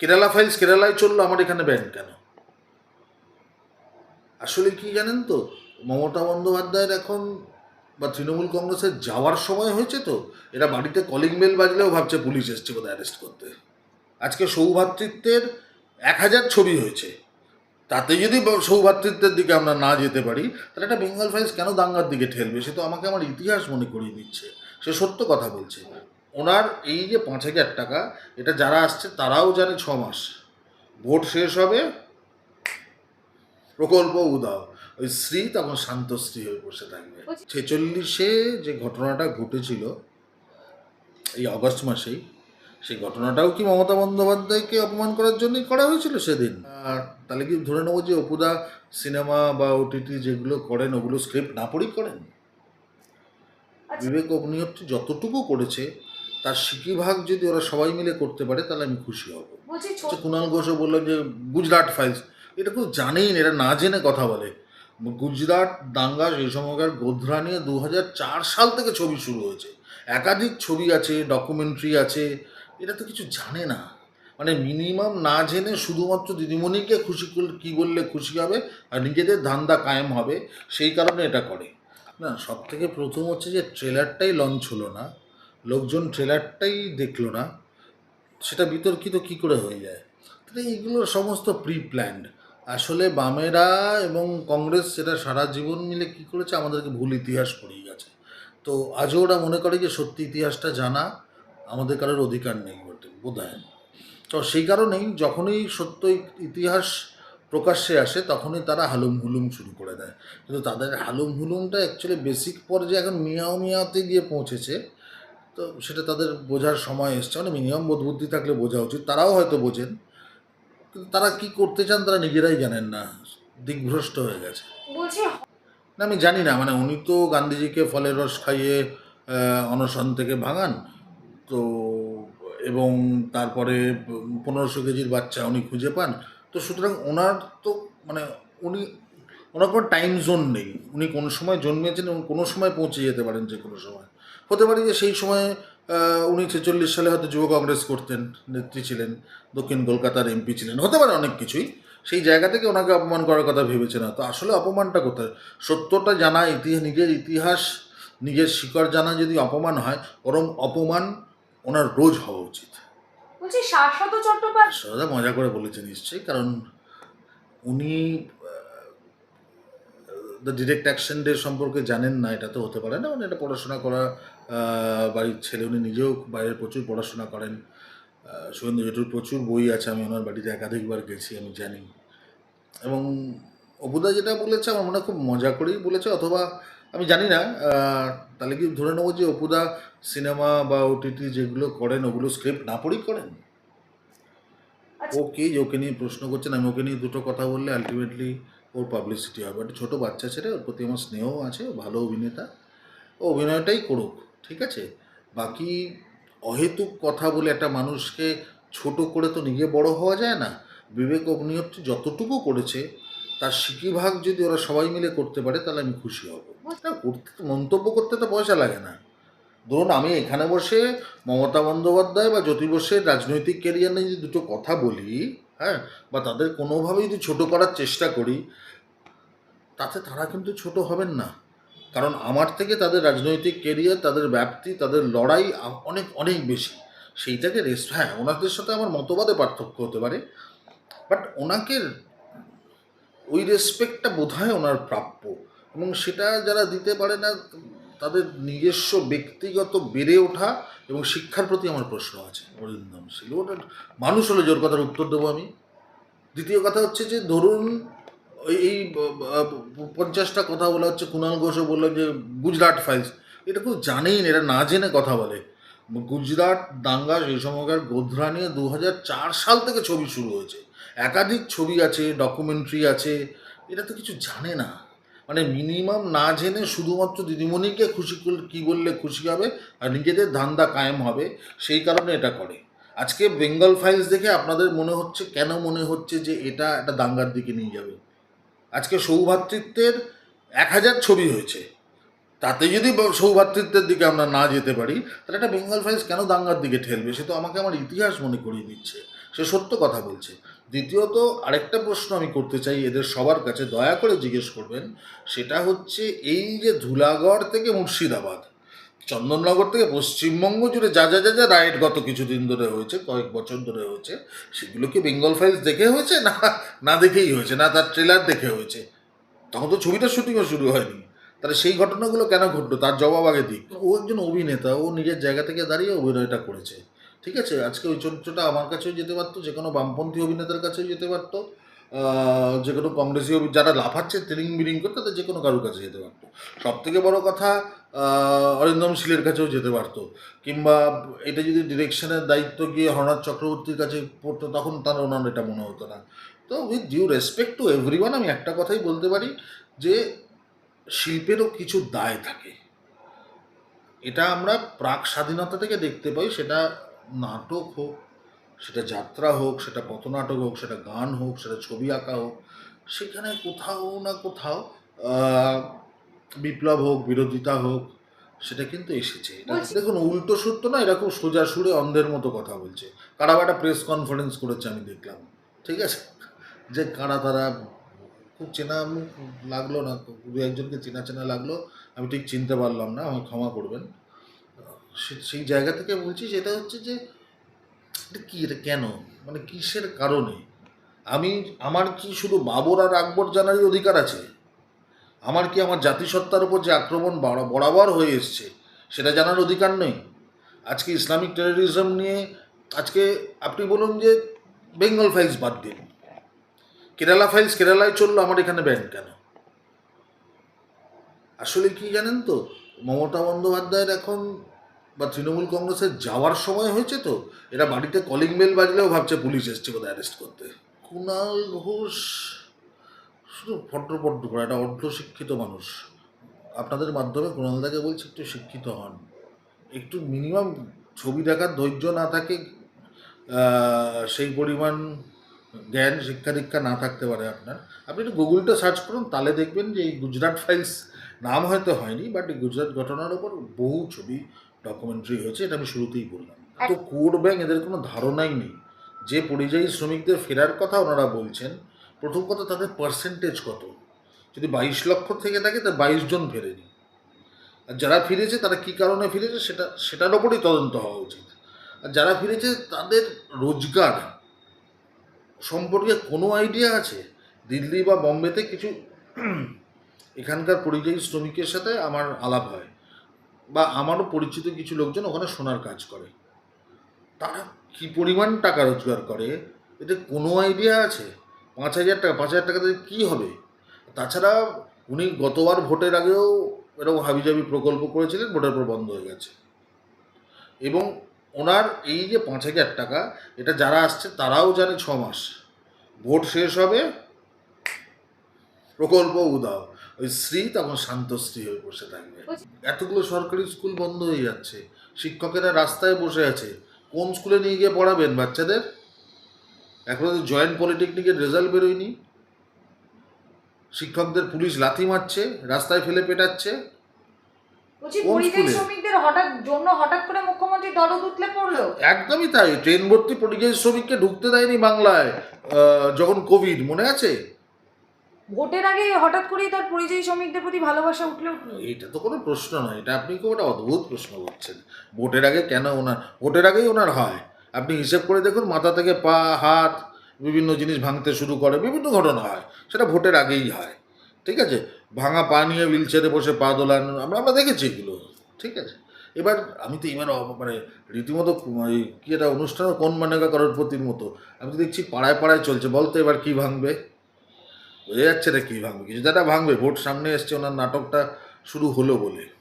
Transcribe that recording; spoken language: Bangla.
কেরালা ফাইলস কেরালায় চলল, আমার এখানে ব্যান কেন? আসলে কি জানেন তো, মমতা বন্দ্যোপাধ্যায়ের এখন বা তৃণমূল কংগ্রেসের যাওয়ার সময় হয়েছে তো, এরা বাড়িতে কলিং বেল বাজলেও ভাবছে পুলিশ এসছে বোধহয় অ্যারেস্ট করতে। আজকে সৌভাতৃত্বের এক হাজার ছবি হয়েছে। তাতে যদি সৌভাতৃত্বের দিকে আমরা না যেতে পারি, তাহলে একটা বেঙ্গল ফাইলস কেন দাঙ্গার দিকে ঠেলবে? সে তো আমাকে আমার ইতিহাস মনে করিয়ে দিচ্ছে। সে সত্য কথা বলছে। ওনার এই যে পাঁচ হাজার টাকা এটা যারা আসছে তারাও জানে ছ মাস। ভোট শেষ হবে। প্রকল্প উদাও। ওই স্ত্রী তখন শান্ত স্ত্রী হয়ে বসে থাকবে। ছেচল্লিশে যে ঘটনাটা ঘটেছিল এই আগস্ট মাসেই সেই ঘটনাটাও কি মমতা বন্দ্যোপাধ্যায়কে অপমান করার জন্যই করা হয়েছিল সেদিন? আর তাহলে কি ধরে নেব যে অপুদা সিনেমা বা ওটিটি যেগুলো করেন ওগুলো স্ক্রিপ্ট না পড়েই করেন? বিবেক অগ্নিহোত্রী যতটুকু করেছে তার সিকিভাগ যদি ওরা সবাই মিলে করতে পারে তাহলে আমি খুশি হব। আচ্ছা কুণাল ঘোষও বলল যে গুজরাট ফাইলস এটা কেউ জানেই না, এটা না জেনে কথা বলে। গুজরাট দাঙ্গা সেই সময়কার গোধরা নিয়ে দু হাজার চার সাল থেকে ছবি শুরু হয়েছে। একাধিক ছবি আছে ডকুমেন্টারি আছে এটা তো কিছু জানে না। মানে মিনিমাম না জেনে শুধুমাত্র দিদিমণিকে খুশি করলে কী বললে খুশি হবে আর নিজেদের ধান্দা কায়েম হবে সেই কারণে এটা করে। না সব থেকে প্রথম হচ্ছে যে ট্রেলারটাই লঞ্চ হলো না। লোকজন ট্রেলারটাই দেখল না, সেটা বিতর্কিত কি করে হয়ে যায়? তাহলে এইগুলো সমস্ত প্রি প্ল্যান্ড আসলে বামেরা এবং কংগ্রেস সেটা সারা জীবন মিলে কি করেছে, আমাদেরকে ভুল ইতিহাস পড়িয়ে গেছে। তো আজও ওরা মনে করে যে সত্যি ইতিহাসটা জানা, আমাদের কারোর অধিকার নেই বলতে বোধ হয় তো সেই কারণেই যখনই সত্য ইতিহাস প্রকাশ্যে আসে, তখনই তারা হালুম হুলুম শুরু করে দেয়। কিন্তু তাদের হালুম হুলুমটা অ্যাকচুয়ালি বেসিক পর্যায়ে এখন মিয়াও মিয়াতে গিয়ে পৌঁছেছে। তো সেটা তাদের বোঝার সময় এসছে। মানে মিনিমাম বোধ বুদ্ধি থাকলে বোঝা উচিত। তারাও হয়তো বোঝেন। কিন্তু তারা কি করতে চান তারা নিজেরাই জানেন না। দিকভ্রষ্ট হয়ে গেছে। না আমি জানি না। মানে উনি তো গান্ধীজিকে ফলের রস খাইয়ে অনশন থেকে ভাঙান। তো এবং তারপরে পনেরোশো কেজির বাচ্চা উনি খুঁজে পান। তো সুতরাং ওনার তো মানে উনি ওনার কোনো টাইম জোন নেই। উনি কোন সময় জন্মেছেন এবং কোনো সময় পৌঁছে যেতে পারেন যে কোনো সময়। হতে পারে যে সেই সময় উনি ছেচল্লিশ সালে হয়তো যুব কংগ্রেস করতেন নেত্রী ছিলেন দক্ষিণ কলকাতার এমপি ছিলেন হতে পারে অনেক কিছুই। সেই জায়গা থেকে ওনাকে অপমান করার কথা ভেবেছে না। তো আসলে অপমানটা কোথায়? সত্যটা জানা ইতিহাস নিজের ইতিহাস নিজের শিকড় জানা যদি অপমান হয় বরং অপমান ওনার রোজ হওয়া উচিত। বলছি শাশ্বত চট্টোপাধ্যায় মজা করে বলেছে নিশ্চয়ই কারণ উনি দ্য ডিরেক্ট অ্যাকশন ডে সম্পর্কে জানেন না এটা তো হতে পারে না। মানে এটা পড়াশোনা করা বাড়ির ছেলে উনি নিজেও বাইরে প্রচুর পড়াশোনা করেন। সুরেন্দ্র জেঠুর প্রচুর বই আছে আমি ওনার বাড়িতে একাধিকবার গেছি আমি জানি। এবং অবুদা যেটা বলেছে আমার মনে খুব মজা করেই বলেছে অথবা আমি জানি না তাহলে কি ধরে নেব যে অপুদা সিনেমা বা ওটিটি যেগুলো করেন ওগুলো স্ক্রিপ্ট না পড়েই করেন? আচ্ছা। ও কে যে ওকে নিয়ে প্রশ্ন করছেন আমি ওকে নিয়ে দুটো কথা বললে আলটিমেটলি ওর পাবলিসিটি হবে। একটা ছোটো বাচ্চা ছেলে, ওর প্রতি আমার স্নেহ আছে ভালো অভিনেতা। ও অভিনয়টাই করুক, ঠিক আছে? বাকি অহেতুক কথা বলে একটা মানুষকে ছোট করে তো নিজে বড় হওয়া যায় না। বিবেক অগ্নিহোত্রী যতটুকু করেছে, তার সিকিভাগ যদি ওরা সবাই মিলে করতে পারে, তাহলে আমি খুশি হব। করতে মন্তব্য করতে তো পয়সা লাগে না। ধরুন, আমি এখানে বসে মমতা বন্দ্যোপাধ্যায় বা জ্যোতি বসের রাজনৈতিক ক্যারিয়ার নিয়ে যদি দুটো কথা বলি হ্যাঁ বা তাদের কোনোভাবে যদি ছোট করার চেষ্টা করি, তাতে তারা কিন্তু ছোট হবেন না। কারণ আমার থেকে তাদের রাজনৈতিক কেরিয়ার তাদের ব্যাপ্তি, তাদের লড়াই অনেক অনেক বেশি। সেইটাকে রেস্ট হ্যাঁ ওনাদের সাথে আমার মতবাদে পার্থক্য হতে পারে বাট ওনাকে ওই রেসপেক্টটা বোধ হয় ওনার প্রাপ্য। এবং সেটা যারা দিতে পারে না তাদের নিজস্ব ব্যক্তিগত বেড়ে ওঠা এবং শিক্ষার প্রতি আমার প্রশ্ন আছে। অরিন্দম শীল ওটা মানুষ হলে জোর কথার উত্তর দেবো আমি। দ্বিতীয় কথা হচ্ছে যে, ধরুন, এই পঞ্চাশটা কথা বলা হচ্ছে, কুণাল ঘোষও বলল যে, গুজরাট ফাইলস। এটা কেউ জানেই না এটা না জেনে কথা বলে। গুজরাট, দাঙ্গা সেই সময়কার গোধরা নিয়ে দু হাজার চার সাল থেকে ছবি শুরু হয়েছে। একাধিক ছবি আছে, ডকুমেন্টারি আছে, এটা তো কিছু জানে না। মানে মিনিমাম না জেনে শুধুমাত্র দিদিমণিকে খুশি কী বললে খুশি হবে আর নিজেদের ধান্দা কায়েম হবে, সেই কারণে এটা করে। আজকে বেঙ্গল ফাইলস দেখে আপনাদের মনে হচ্ছে, কেন মনে হচ্ছে যে এটা একটা দাঙ্গার দিকে নিয়ে যাবে? আজকে সৌভাতৃত্বের এক হাজার ছবি হয়েছে। তাতে যদি সৌভাতৃত্বের দিকে আমরা না যেতে পারি, তাহলে একটা বেঙ্গল ফাইলস কেন দাঙ্গার দিকে ঠেলবে? সে তো আমাকে আমার ইতিহাস মনে করিয়ে দিচ্ছে। সে সত্য কথা বলছে। দ্বিতীয়ত, আরেকটা প্রশ্ন আমি করতে চাই, এদের সবার কাছে দয়া করে জিজ্ঞেস করবেন, সেটা হচ্ছে এই যে ধুলাগড় থেকে মুর্শিদাবাদ, চন্দননগর থেকে পশ্চিমবঙ্গ জুড়ে যা যা যা যা রাইড গত কিছুদিন ধরে হয়েছে, কয়েক বছর ধরে হয়েছে, সেগুলো কি বেঙ্গল ফাইলস দেখে হয়েছে? না না দেখেই হয়েছে, না তার ট্রেলার দেখে হয়েছে। তখন তো ছবিটার শুটিংও শুরু হয়নি। তাহলে সেই ঘটনাগুলো কেন ঘটলো? তার জবাব আগে দিক ও একজন অভিনেতা, ও নিজের জায়গা থেকে দাঁড়িয়ে অভিনয়টা করেছে। ঠিক আছে? আজকে ওই চরিত্রটা আমার কাছেও যেতে পারতো, যে কোনো বামপন্থী অভিনেতার কাছেও যেতে পারতো যে কোনো কংগ্রেসি যারা লাফাচ্ছে ট্রেনিং বিলিং করে, তাদের যে কোনো কারোর কাছে যেতে পারতো। সব থেকে বড় কথা অরিন্দম শীলের কাছেও যেতে পারতো। কিংবা এটা যদি ডিরেকশনের দায়িত্ব গিয়ে হরনাথ চক্রবর্তীর কাছে পড়তো, তখন তার ওনার এটা মনে হতো না। তো with due respect to everyone, আমি একটা কথাই বলতে পারি, যে শিল্পেরও কিছু দায় থাকে। এটা আমরা প্রাক স্বাধীনতা থেকে দেখতে পাই, সেটা নাটক হোক সেটা যাত্রা হোক সেটা পথনাটক হোক সেটা গান হোক সেটা ছবি আঁকা হোক সেখানে কোথাও না কোথাও বিপ্লব হোক বিরোধিতা হোক সেটা কিন্তু এসেছে। দেখুন উল্টো সত্য না এরকম সোজা সুরে অন্ধের মতো কথা বলছে। কারা একটা প্রেস কনফারেন্স করেছে আমি দেখলাম। ঠিক আছে? যে কারা তারা খুব চেনা লাগল না দু একজনকে চেনা চেনা লাগল আমি ঠিক চিনতে পারলাম না আমাকে ক্ষমা করবেন। সেই জায়গা থেকে বলছি যেটা হচ্ছে যে, এটা কি, এটা কেন? মানে কিসের কারণে? আমি, আমার কি শুধু বাবর আর আকবর জানারই অধিকার আছে? আমার কি আমার জাতিসত্তার উপর যে আক্রমণ বরাবর হয়ে এসছে, সেটা জানার অধিকার নেই? আজকে ইসলামিক টেরোরিজম নিয়ে, আজকে আপনি বলুন যে বেঙ্গল ফাইলস বাদ দিন। কেরালা ফাইলস কেরালায় চলল, আমার এখানে ব্যান কেন? আসলে কি জানেন তো? মমতা বন্দ্যোপাধ্যায়ের এখন বা তৃণমূল কংগ্রেসের যাওয়ার সময় হয়েছে তো? এরা বাড়িতে কলিং বেল বাজলেও ভাবছে পুলিশ এসছে বোধহয় অ্যারেস্ট করতে। কুণাল ঘোষ, শুধু ফটো করে, একটা অর্ধ শিক্ষিত মানুষ। আপনাদের মাধ্যমে কুণালদাকে বলছি, একটু শিক্ষিত হন। একটু মিনিমাম ছবি দেখার ধৈর্য না থাকে সেই পরিমাণ জ্ঞান শিক্ষা দীক্ষা না থাকতে পারে আপনার। আপনি একটু গুগলটা সার্চ করুন, তাহলে দেখবেন যে এই গুজরাট ফাইলস নাম হয়তো হয়নি বাট এই গুজরাট ঘটনার ওপর বহু ছবি ডকুমেন্টারি হয়েছে এটা আমি শুরুতেই বললাম। তো কোর ব্যাংক এদের কোনো ধারণাই নেই যে পরিযায়ী শ্রমিকদের ফেরার কথা ওনারা বলছেন। প্রথম কথা তাদের পার্সেন্টেজ কত? যদি বাইশ লক্ষ থেকে থাকে তা বাইশ জন ফেরেনি। আর যারা ফিরেছে তারা কী কারণে ফিরেছে সেটা সেটার ওপরই তদন্ত হওয়া উচিত। আর যারা ফিরেছে তাদের রোজগার সম্পর্কে কোনো আইডিয়া আছে? দিল্লি বা বম্বেতে কিছু এখানকার পরিযায়ী শ্রমিকের সাথে আমার আলাপ হয়। বা আমারও পরিচিত কিছু লোকজন ওখানে সোনার কাজ করে। তারা কি পরিমাণ টাকা রোজগার করে? এতে কোনো আইডিয়া আছে? পাঁচ হাজার টাকা, পাঁচ হাজার টাকাতে কী হবে? তাছাড়া উনি গতবার ভোটের আগেও এরকম হাবিজাবি প্রকল্প করেছিলেন, ভোটের পর বন্ধ হয়ে গেছে। এবং ওনার এই যে পাঁচ হাজার টাকা, এটা যারা আসছে তারাও জানে ছ মাস। ভোট শেষ হবে প্রকল্প উদাও ওই স্ত্রী তখন শান্তশ্রী হয়ে বসে থাকবে। এতগুলো সরকারি স্কুল বন্ধ হয়ে যাচ্ছে। শিক্ষকেরা রাস্তায় বসে আছে। কোন স্কুলে নিয়ে গিয়ে পড়াবেন বাচ্চাদের? এখন জয়েন্ট পলিটেকনিকের রেজাল্ট বেরোয়নি। শিক্ষকদের পুলিশ লাথি মারছে রাস্তায় ফেলে পেটাচ্ছে? হঠাৎ জন্য হঠাৎ করে মুখ্যমন্ত্রী পড়ল? একদমই তাই। ট্রেন ভর্তি পরিযায়ী শ্রমিককে ঢুকতে দেয়নি বাংলায় যখন কোভিড মনে আছে? ভোটের আগে হঠাৎ করেই তার পরিযায়ী শ্রমিকদের প্রতি ভালোবাসা উঠলে উঠল? এটা তো কোনো প্রশ্ন নয়, এটা আপনি খুব একটা অদ্ভুত প্রশ্ন করছেন। ভোটের আগে কেন ওনার, ভোটের আগেই ওনার হয়। আপনি হিসেব করে দেখুন, মাথা থেকে পা, হাত, বিভিন্ন জিনিস ভাঙতে শুরু করে, বিভিন্ন ঘটনা হয়, সেটা ভোটের আগেই হয়। ঠিক আছে? ভাঙা পা নিয়ে হুইল চেয়ারে বসে পা দোলানো, আমরা আমরা দেখেছি এগুলো, ঠিক আছে? এবার আমি তো এবার মানে রীতিমতো এই কি একটা অনুষ্ঠান, কোন মানে করোড়পতির মতো? আমি তো দেখছি পাড়ায় পাড়ায় চলছে, বলতো এবার কি ভাঙবে? বোঝা যাচ্ছে না কী ভাঙবে। কিছু একটা ভাঙবে। ভোট সামনে এসছে, ওনার নাটকটা শুরু হলো বলে।